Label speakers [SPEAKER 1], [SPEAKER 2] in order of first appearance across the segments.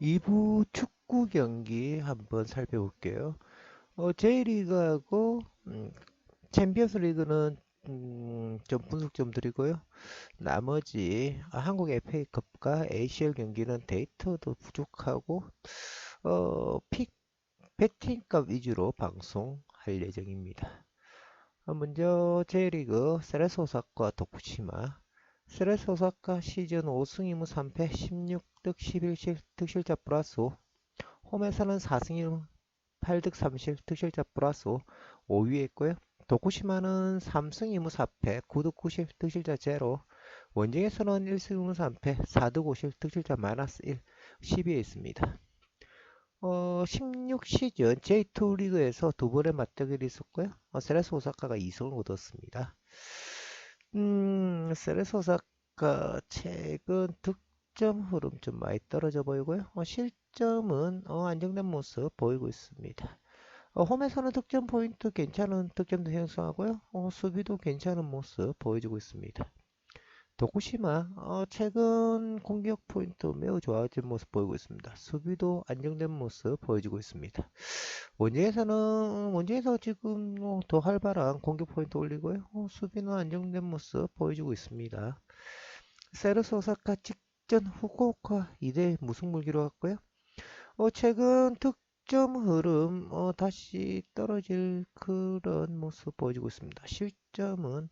[SPEAKER 1] 2부 축구 경기 한번 살펴볼게요. 어, J리그하고 음, 챔피언스 리그는 음, 좀 분석 좀 드리고요. 나머지 아, 한국 FA컵과 ACL 경기는 데이터도 부족하고 어, 픽 배팅값 위주로 방송할 예정입니다. 어, 먼저 J리그 세레소 오사카 도쿠시마 세레소 오사카 시즌 5승 2무 3패 16득 11실 득실자 플러스 5 홈에서는 4승 1무 8득 3실 득실자 플러스 5 5위에 있고요. 도쿠시마는 3승 2무 4패 9득 9실 득실자 제로 원정에서는 1승 2무 3패 4득 5실 득실자 마이너스 1 10위에 있습니다. 어, 16시즌 J2 리그에서 두 번의 맞대결이 있었고요. 어, 세레스 오사카가 2승을 얻었습니다. 음, 세레스 오사카 최근 득점 흐름 좀 많이 떨어져 보이고요. 어, 실점은 어, 안정된 모습 보이고 있습니다. 어, 홈에서는 득점 포인트 괜찮은 득점도 형성하고요. 어, 수비도 괜찮은 모습 보여주고 있습니다. 도쿠시마 어, 최근 공격 포인트 매우 좋아진 모습 보이고 있습니다. 수비도 안정된 모습 보여주고 있습니다. 원정에서는 원정에서 지금 어, 더 활발한 공격 포인트 올리고요. 어, 수비는 안정된 모습 보여주고 있습니다. 세르스 오사카 직전 후쿠오카 2대 무승부 기록했고요. 어, 최근 득점 흐름 어, 다시 떨어질 그런 모습 보여주고 있습니다. 실점은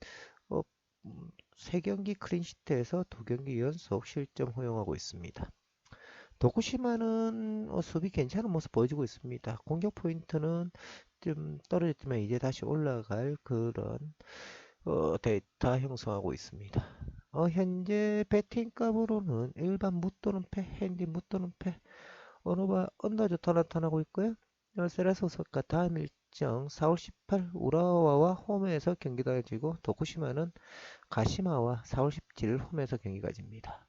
[SPEAKER 1] 어, 음, 3경기 클린시트에서 2경기 연속 실점 허용하고 있습니다. 도쿠시마는 어, 수비 괜찮은 모습 보여주고 있습니다. 공격 포인트는 좀 떨어졌지만 이제 다시 올라갈 그런 어, 데이터 형성하고 있습니다. 어, 현재 배팅 값으로는 일반 무 또는 패, 핸디 무 또는 패, 어느바 언더조터 나타나고 있고요. 세라소서가 다음 일 정 4월 18 우라와와 홈에서 경기가 가지고 도쿠시마는 가시마와 4월 17일 홈에서 경기가 집니다.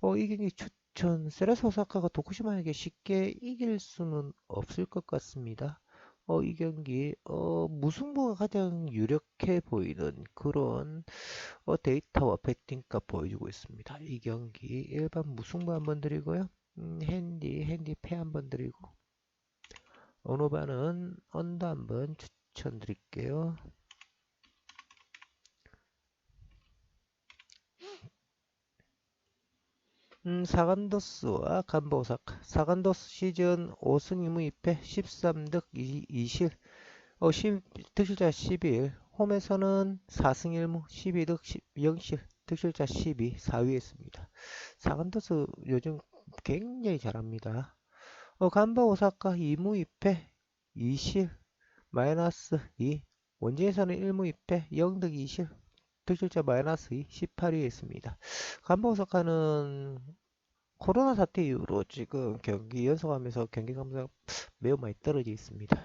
[SPEAKER 1] 어, 이 경기 추천 세라스 오사카가 도쿠시마에게 쉽게 이길 수는 없을 것 같습니다. 어, 이 경기 어, 무승부가 가장 유력해 보이는 그런 어, 데이터와 배팅값 보여주고 있습니다. 이 경기 일반 무승부 한번 드리고요. 음, 핸디 핸디 패 한번 드리고 오노바는 언더 한번 추천드릴게요. 음, 사간도스와 간보사카. 사간도스 시즌 5승 2무 2패 13득 2, 실 어, 10, 득실자 11. 홈에서는 4승 1무 12득 0실 득실자 12 4위에 있습니다. 사간도스 요즘 굉장히 잘합니다. 어, 간바 오사카 2무 2패 2실 마이너스 2 원진에서는 1무 2패 0득 2실 득실자 마이너스 2 18위에 있습니다. 간바 오사카는 코로나 사태 이후로 지금 경기 연속하면서 경기 감사가 매우 많이 떨어져 있습니다.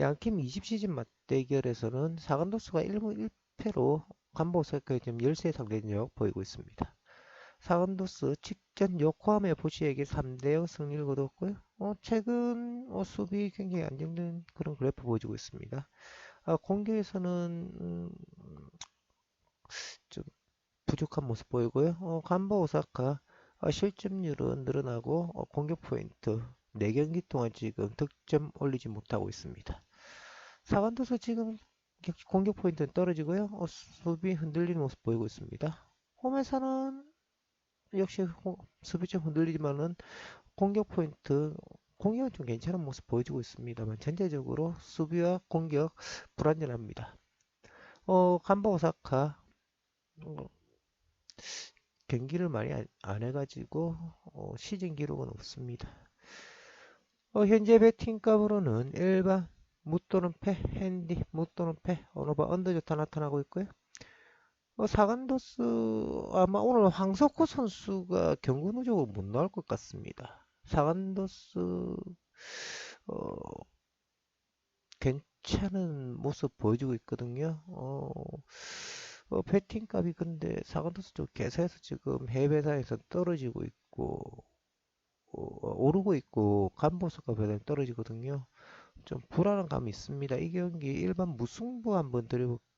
[SPEAKER 1] 양팀 20시즌 맞대결에서는 사간도스가 1무 1패로 간바 오사카의 지금 열세 상대력 보이고 있습니다. 사간도스 직전 요코하마 FC에게 3대0 승리를 거뒀고요. 어, 최근 어, 수비 굉장히 안정된 그런 그래프 보여주고 있습니다. 어, 공격에서는 음, 좀 부족한 모습 보이고요. 어, 간바 오사카 어, 실점률은 늘어나고 어, 공격 포인트 4경기 동안 지금 득점 올리지 못하고 있습니다. 사간도서 지금 공격 포인트는 떨어지고요. 어, 수비 흔들리는 모습 보이고 있습니다. 홈에서는 역시 수비 좀 흔들리지만은 공격 포인트 공격은 좀 괜찮은 모습 보여주고 있습니다만 전체적으로 수비와 공격 불안전합니다. 어, 간바 오사카 어, 경기를 많이 안, 안 해가지고 어, 시즌 기록은 없습니다. 어, 현재 배팅값으로는 일반 무 또는 패, 핸디, 무 또는 패, 어느바 언더 좋다 나타나고 있고요. 어, 사간도스 아마 오늘 황석호 선수가 경고 누적으로 못 나올 것 같습니다. 사간도스 어, 괜찮은 모습 보여주고 있거든요. 어, 어, 배팅 값이 근데 사간도스 쪽 개사에서 지금 해외사에서 떨어지고 있고 어, 오르고 있고 간보수가 배당이 떨어지거든요. 좀 불안한 감이 있습니다. 이 경기 일반 무승부 한번 드려볼게요.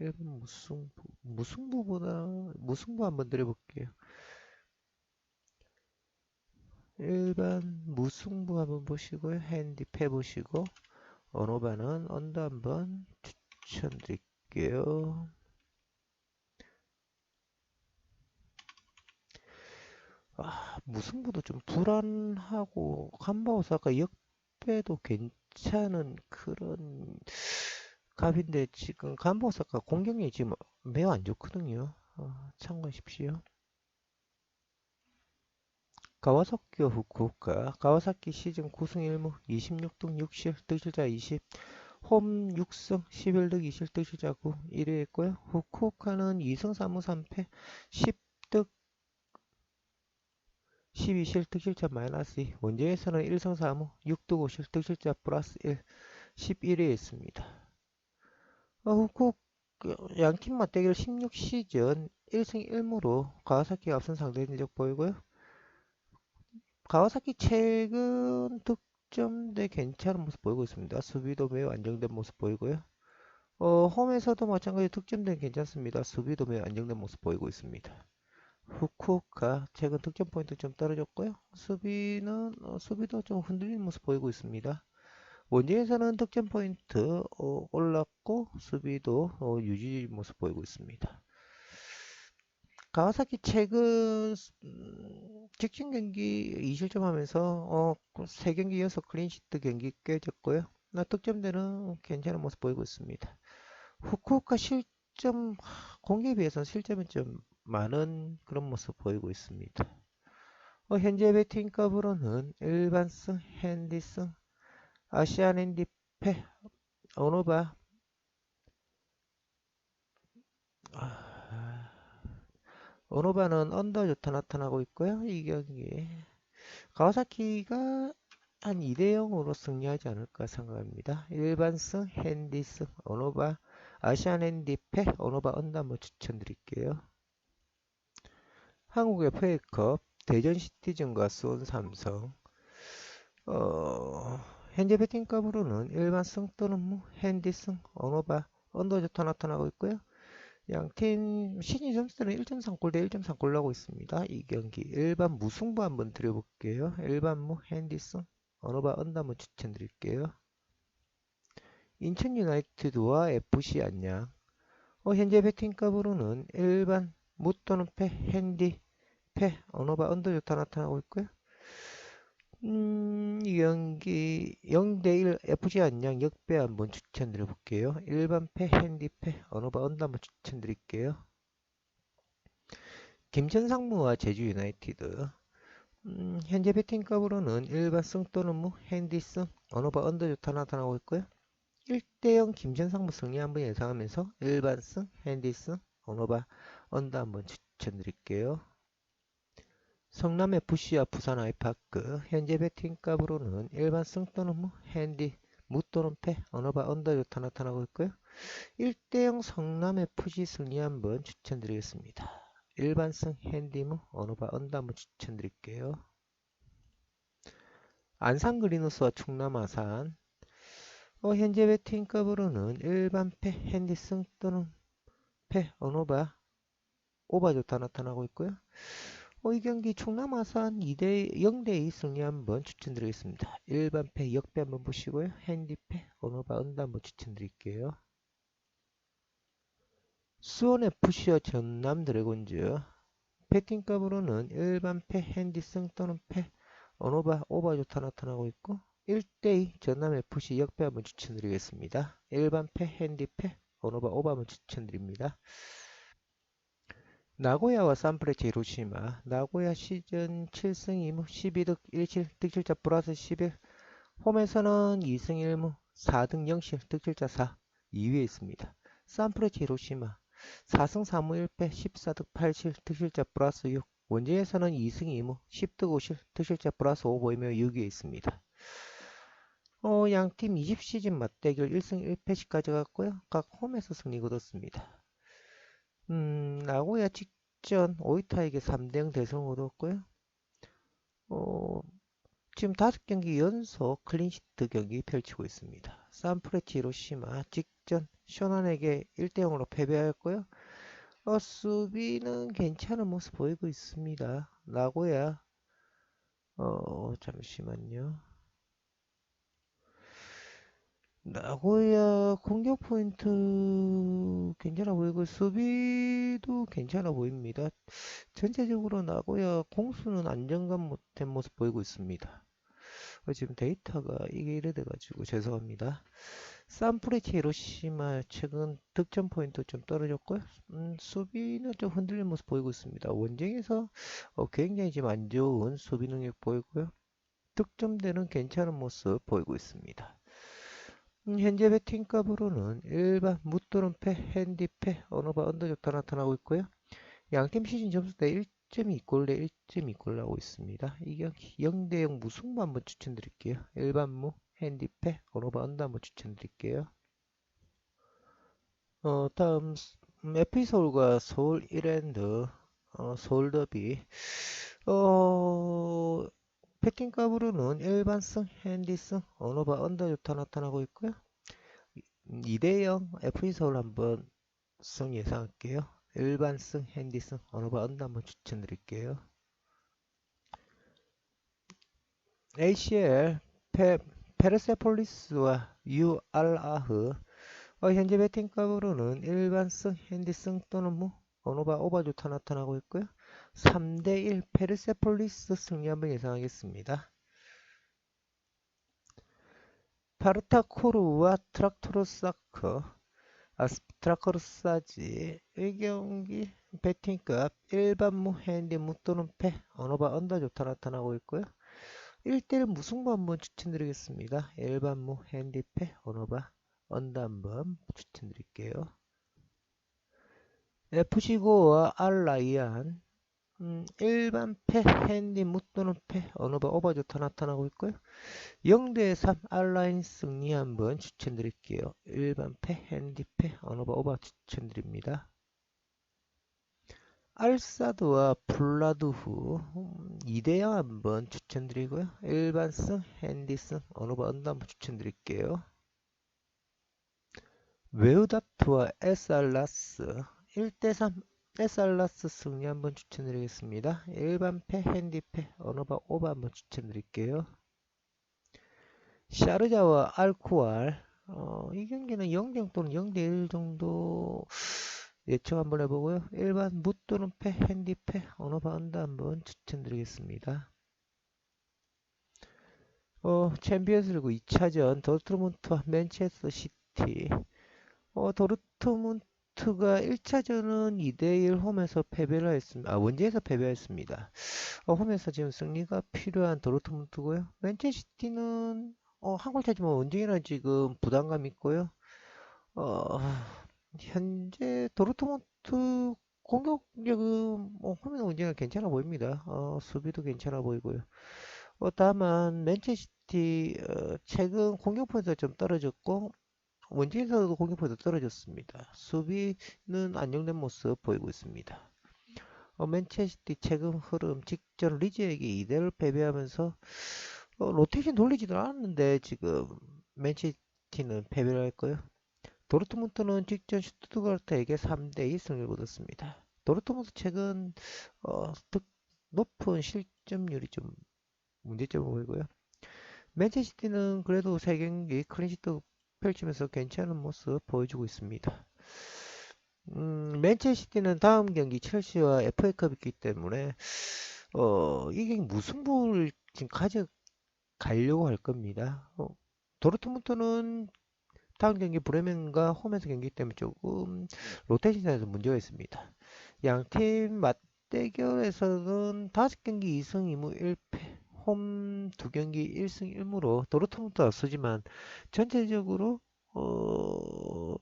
[SPEAKER 1] 일반 무승부 무승부보다 무승부 한번 드려볼게요. 일반 무승부 한번 보시고요. 핸디패 보시고 언어반은 언더 한번 추천드릴게요. 아, 무승부도 좀 불안하고 간바오사가 역배도 괜찮은 그런 갑인데 지금 간바오사가 공격력이 지금 매우 안 좋거든요. 어, 참고하십시오. 가와사키와 후쿠오카 가와사키 시즌 9승 1무 26등 6실 득실자 20 홈 6승 11득 2실 득실자 9 1위 했고요. 후쿠오카는 2승 3무 3패 10득 12실 득실자 마이너스 2 원정에서는 1승 4무 6득 5실 득실자 플러스 1 11위 했습니다. 어, 후쿠오카 양팀 맞대결 16시즌 1승 1무로 가와사키가 앞선 상대적 보이고요. 가와사키 최근 득점대 괜찮은 모습 보이고 있습니다. 수비도 매우 안정된 모습 보이고요. 어, 홈에서도 마찬가지 득점대는 괜찮습니다. 수비도 매우 안정된 모습 보이고 있습니다. 후쿠오카 최근 득점 포인트 좀 떨어졌고요. 수비는 어, 수비도 좀 흔들리는 모습 보이고 있습니다. 원정에서는 득점 포인트 어, 올랐고 수비도 어, 유지 모습 보이고 있습니다. 가와사키 최근 음, 직전 경기 2실점 하면서 어, 3경기 이어서 클린시트 경기 깨졌고요. 나 득점대는 괜찮은 모습 보이고 있습니다. 후쿠오카 실점 공격에 비해서는 실점이 좀 많은 그런 모습 보이고 있습니다. 어, 현재 배팅값으로는 일반승, 핸디승, 아시안 핸디패, 오노바 아, 오노바는 언더 좋다 나타나고 있고요. 이 경기 가와사키가 한 2대 0으로 승리하지 않을까 생각합니다. 일반승, 핸디승, 오노바, 아시안 핸디패, 오노바 언더 한번 추천드릴게요. 한국 FA컵 대전 시티즌과 수원 삼성 어, 현재 배팅값으로는 일반승 또는 뭐 핸디승, 언어바, 언더 좋다 나타나고 있고요. 양팀 시즌 점수들은 1.3골 대 1.3골 나고 있습니다. 이 경기 일반 무승부 한번 드려볼게요. 일반 무 핸디승, 언어바, 언더 한번 추천드릴게요. 인천 유나이티드와 FC 안양 어, 현재 배팅값으로는 일반 무 또는 패, 핸디, 패, 언어바, 언더 좋다 나타나고 있고요. 음, 이 경기 0대1 FG 안녕 역배 한번 추천드려 볼게요. 일반 패, 핸디패, 언어바 언더 한번 추천드릴게요. 김천상무와 제주 유나이티드 음, 현재 배팅값으로는 일반 승 또는 무, 핸디 승, 언어바 언더 좋다 나타나고 있고요. 1대0 김천상무 승리 한번 예상하면서 일반 승, 핸디 승, 언어바 언더 한번 추천드릴게요. 성남FC와 부산 아이파크 현재 배팅값으로는 일반 승 또는 무, 핸디, 무 또는 패, 언어바 언더 좋다 나타나고 있고요. 1대0 성남FC 승리 한번 추천드리겠습니다. 일반 승, 핸디, 무, 언어바 언더 한번 추천드릴게요. 안산 그리누스와 충남 아산 어, 현재 배팅값으로는 일반 패, 핸디 승 또는 패, 언어바 오바 좋다 나타나고 있고요. 어, 이 경기 충남 아산 2대 0대2 승리 한번 추천드리겠습니다. 일반패 역배 한번 보시고요. 핸디패 언어바 언더 한번 추천드릴게요. 수원 FC와 전남 드래곤즈 패팅값으로는 일반패 핸디승 또는 패 언어바 오바 좋다 나타나고 있고 1대2 전남 FC 역배 한번 추천드리겠습니다. 일반패 핸디패 언어바 오바 한번 추천드립니다. 나고야와 산프레체 히로시마 나고야 시즌 7승 2무 12득 1실 득실자 플러스 11 홈에서는 2승 1무 4등 0실 득실자 4 2위에 있습니다. 산프레체 히로시마 4승 3무 1패 14득 8실 득실자 플러스 6 원정에서는 2승 2무 10득 5실 득실자 플러스 5 보이며 6위에 있습니다. 어, 양팀 20시즌 맞대결 1승 1패씩 가져갔고요. 각 홈에서 승리 거뒀습니다. 음, 나고야 직전 오이타에게 3대0 대승을 얻었고요. 어, 지금 다섯 경기 연속 클린시트 경기 펼치고 있습니다. 산프레치 히로시마 직전 쇼난에게 1대0으로 패배하였고요. 어, 수비는 괜찮은 모습 보이고 있습니다. 나고야 어, 잠시만요. 나고야 공격 포인트 괜찮아 보이고 수비도 괜찮아 보입니다. 전체적으로 나고야 공수는 안정감 못된 모습 보이고 있습니다. 어, 지금 데이터가 이게 이래 돼가지고 죄송합니다. 산프레치 히로시마 최근 득점 포인트 좀 떨어졌고요. 음, 수비는 좀 흔들린 모습 보이고 있습니다. 원정에서 어, 굉장히 지금 안 좋은 수비 능력 보이고요. 득점대는 괜찮은 모습 보이고 있습니다. 음, 현재 배팅값으로는 일반 무또른패, 핸디패, 어느바 언더좋다 나타나고 있고요. 양팀 시즌 점수대 1.2골 대 1.2골 나오고 있습니다. 이 경기 0대0 무승부 한번 추천드릴게요. 일반 무, 핸디패, 어느바 언더 한번 추천드릴게요. 어, 다음 FE서울과 서울 이랜드 어, 서울 더비 어, 패팅 값으로는 일반승, 핸디승, 언어바 언더좋다 나타나고 있고요. 2대0 FE서울 한번 승 예상할게요. 일반승, 핸디승, 언어바 언더 한번 추천드릴게요. ACL, 페, 페르세폴리스와 UR아흐 어, 현재 배팅 값으로는 일반승, 핸디승 또는 무, 언어바 오바좋다 나타나고 있고요. 3대1 페르세폴리스 승리 한번 예상하겠습니다. 파르타코르와 트락토르사크 아, 트라커르사지 1경기 배팅값 일반무 핸디무 또는 패 언어바 언더 좋다 나타나고 있고요. 1대1 무승부 한번 추천드리겠습니다. 일반무 핸디 패 언어바 언더 한번 추천드릴게요. FC고와 알라이안 음, 일반 패, 핸디, 무 또는 패, 언어바 오버조타 나타나고 있고요. 0대 3 알라인 승리 한번 추천드릴게요. 일반 패, 핸디 패, 언어바 오버 추천드립니다. 알사드와 블라드후 2대0 한번 추천드리고요. 일반승, 핸디승, 언어바 언더 한번 추천드릴게요. 웨우다프와 에살라스 1대3 에살라스 승리 한번 추천드리겠습니다. 일반 패, 핸디패, 언어바 오바 한번 추천드릴게요. 샤르자와 알쿠알 어, 이 경기는 0대0 또는 0대1 정도 예측 한번 해보고요. 일반 무 또는 패, 핸디패, 언어바 언더 한번 추천드리겠습니다. 어, 챔피언스 리그 2차전 도르트문트와 맨체스터 시티 어, 도르트문트 포트가 1차전은 2대1 홈에서 패배를 했습니다. 아, 원제에서 패배했습니다. 어, 홈에서 지금 승리가 필요한 도르트문트고요. 맨체시티는 어, 한 골차지만 원정이라 지금 부담감 있고요. 어, 현재 도르트문트 공격력은 뭐 홈에는 원정이 괜찮아 보입니다. 어, 수비도 괜찮아 보이고요. 어, 다만 맨체시티 어, 최근 공격 포인트가 좀 떨어졌고 원진에서도 공격포인트 떨어졌습니다. 수비는 안정된 모습 보이고 있습니다. 어, 맨체시티 최근 흐름 직전 리즈에게 2대를 패배하면서 어, 로테이션 돌리지도 않았는데 지금 맨체시티는 패배를 했고요. 도르트문트는 직전 슈투트가르트에게 3대2 승리를 거뒀습니다. 도르트문트 최근 어, 높은 실점률이 좀 문제점을 보이고요. 맨체시티는 그래도 3경기 클린시트 펼치면서 괜찮은 모습 보여주고 있습니다. 음, 맨체시티는 다음 경기 첼시와 FA컵 있기 때문에 어, 이게 무승부를 지금 가져가려고 할 겁니다. 어, 도르트문트는 다음 경기 브레멘과 홈에서 경기 때문에 조금 로테이션에서 문제가 있습니다. 양팀 맞대결에서는 5경기 2승 2무 1패 홈 두 경기 1승 1무로 도르트문트가 쓰지만 전체적으로 어,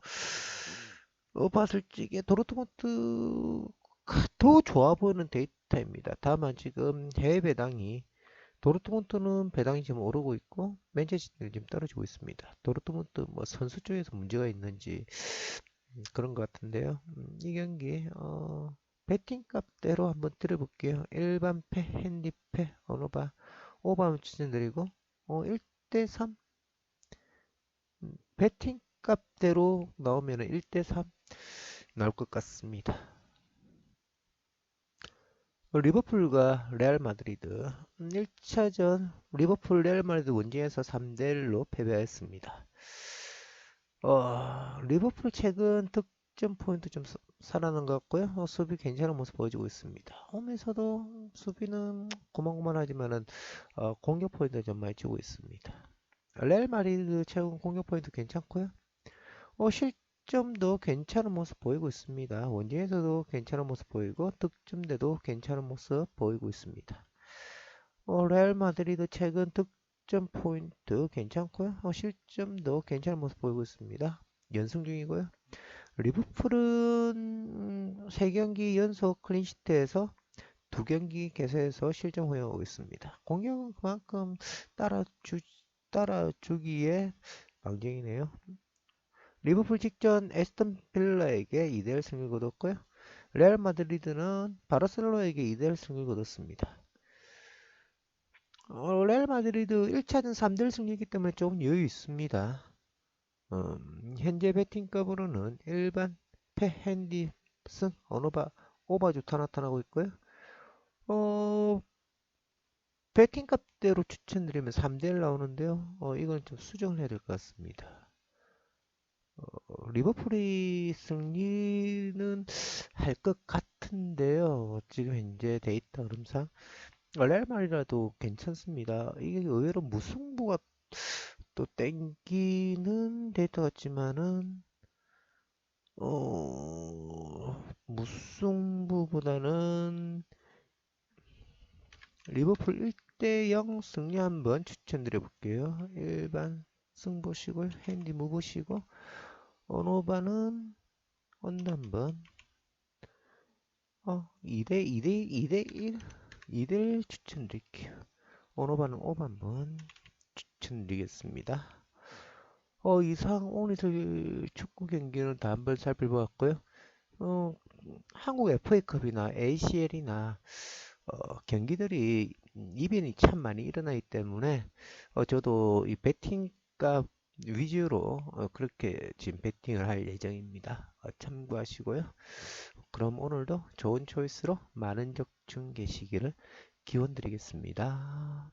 [SPEAKER 1] 어 봤을 적에 도르트문트가 더 좋아 보이는 데이터입니다. 다만 지금 해외 배당이 도르트문트는 배당이 지금 오르고 있고 맨체스터는 지금 떨어지고 있습니다. 도르트문트 뭐 선수 쪽에서 문제가 있는지 음, 그런 것 같은데요. 음, 이 경기 어, 배팅 값대로 한번 들어볼게요. 일반 패, 핸디패, 어느바 오버하면 추천드리고 어, 1대3 음, 배팅 값대로 나오면 1대3 나올 것 같습니다. 리버풀과 레알 마드리드 1차전 리버풀 레알 마드리드 원정에서 3대1로 패배했습니다. 어, 리버풀 최근 득 점 포인트 좀 살아난 것 같고요. 어, 수비 괜찮은 모습 보여주고 있습니다. 홈에서도 수비는 고만고만하지만은 어, 공격 포인트 좀 많이 주고 있습니다. 레알 마드리드 최근 공격 포인트 괜찮고요. 어, 실점도 괜찮은 모습 보이고 있습니다. 원정에서도 괜찮은 모습 보이고 득점대도 괜찮은 모습 보이고 있습니다. 어, 레알 마드리드 최근 득점 포인트 괜찮고요. 어, 실점도 괜찮은 모습 보이고 있습니다. 연승 중이고요. 리버풀은 3경기 연속 클린시트에서 두 경기 개세에서 실점 허용하고 있습니다. 공격은 그만큼 따라주, 따라주기에 망정이네요. 리버풀 직전 에스턴 빌라에게 2대1 승리를 거뒀고요. 레알 마드리드는 바르셀로나에게 2대1 승리를 거뒀습니다. 어, 레알 마드리드 1차전 3대1 승리이기 때문에 좀 여유 있습니다. 음, 현재 배팅값으로는 일반 패 핸디슨 어노바 오바주타 나타나고 있고요. 어, 배팅값대로 추천드리면 3대1 나오는데요. 어, 이건 좀 수정을 해야 될 것 같습니다. 어, 리버풀이 승리는 할 것 같은데요. 지금 현재 데이터 흐름상 레알 마리라도 괜찮습니다. 이게 의외로 무승부가 또 땡기는 데이터 같지만은 어 무승부보다는 리버풀 1대0 승리 한번 추천드려 볼게요. 일반 승보시고 핸디 무보시고 언어반은 언더 한번 어 2대 2대 2대 1 2대 1 추천드릴게요. 언어반은 5 한번 추천드리겠습니다. 어, 이상 오늘 축구 경기는 다 한번 살펴보았고요. 어, 한국 FA컵이나 ACL이나 어, 경기들이 이변이 참 많이 일어나기 때문에 어, 저도 이 베팅값 위주로 어, 그렇게 지금 베팅을 할 예정입니다. 어, 참고하시고요. 그럼 오늘도 좋은 초이스로 많은 적중 계시기를 기원 드리겠습니다.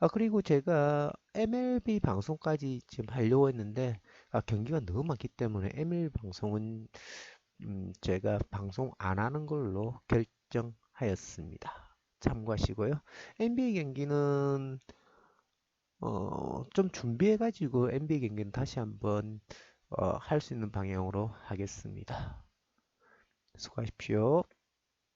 [SPEAKER 1] 아, 그리고 제가 MLB 방송까지 지금 하려고 했는데, 아, 경기가 너무 많기 때문에 MLB 방송은, 음, 제가 방송 안 하는 걸로 결정하였습니다. 참고하시고요. NBA 경기는, 어, 좀 준비해가지고 NBA 경기는 다시 한번, 어, 할 수 있는 방향으로 하겠습니다. 수고하십시오.